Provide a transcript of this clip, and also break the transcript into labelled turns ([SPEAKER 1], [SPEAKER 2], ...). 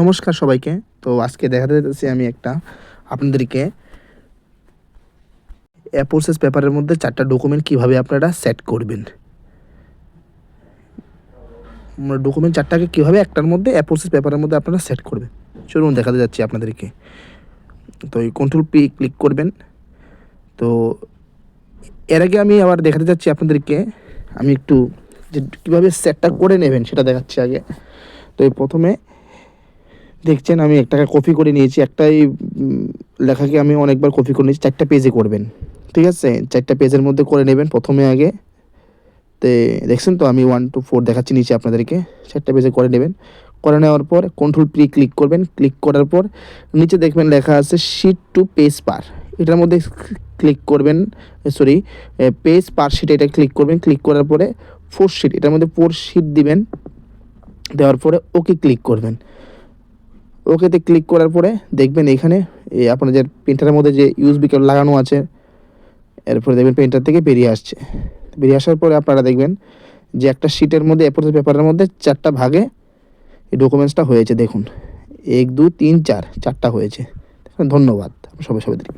[SPEAKER 1] নমস্কার সবাইকে। তো আজকে দেখাতে যাচ্ছি আমি একটা আপনাদেরকে অ্যাপোর্সেস পেপারের মধ্যে চারটা ডকুমেন্ট কীভাবে আপনারা সেট করবেন। ডকুমেন্ট চারটাকে কীভাবে একটার মধ্যে অ্যাপোসেস পেপারের মধ্যে আপনারা সেট করবেন। চলুন দেখাতে যাচ্ছি আপনাদেরকে। তো এই কন্ট্রোল পি ক্লিক করবেন। তো এর আগে আমি আবার দেখাতে যাচ্ছি আপনাদেরকে। আমি একটু যে কীভাবে সেটটা করে নেবেন সেটা দেখাচ্ছি আগে। তো এই প্রথমে দেখছেন, আমি একটাকে কপি করে নিয়েছি। একটাই লেখাকে আমি অনেকবার কপি করে নিয়েছি। চারটা পেজে করবেন, ঠিক আছে? চারটা পেজের মধ্যে করে নেবেন প্রথমে আগে। তে, দেখছেন তো, আমি ওয়ান টু ফোর দেখাচ্ছি নিচে আপনাদেরকে। চারটা পেজে করে নেবেন। করে নেওয়ার পর কন্ট্রোল পি ক্লিক করবেন। ক্লিক করার পর নিচে দেখবেন লেখা আছে শিট টু পেজ পার এটার মধ্যে ক্লিক করবেন সরি পেজ পার শিট এটা ক্লিক করবেন। ক্লিক করার পরে ফোর শিট এটার মধ্যে ফোর শিট দিবেন। দেওয়ার পরে ওকে ক্লিক করবেন। ওকেতে ক্লিক করার পরে দেখবেন এখানে, এই আপনাদের প্রিন্টারের মধ্যে যে ইউজবি কেবল লাগানো আছে, এরপরে দেখবেন প্রিন্টার থেকে বেরিয়ে আসছে। বেরিয়ে আসার পরে আপনারা দেখবেন যে একটা শিটের মধ্যে এরপর পেপারের মধ্যে চারটা ভাগে এই ডকুমেন্টসটা হয়েছে। দেখুন, এক, দু, তিন, চার, চারটা হয়েছে। ধন্যবাদ। সবাই সবাইদেরকে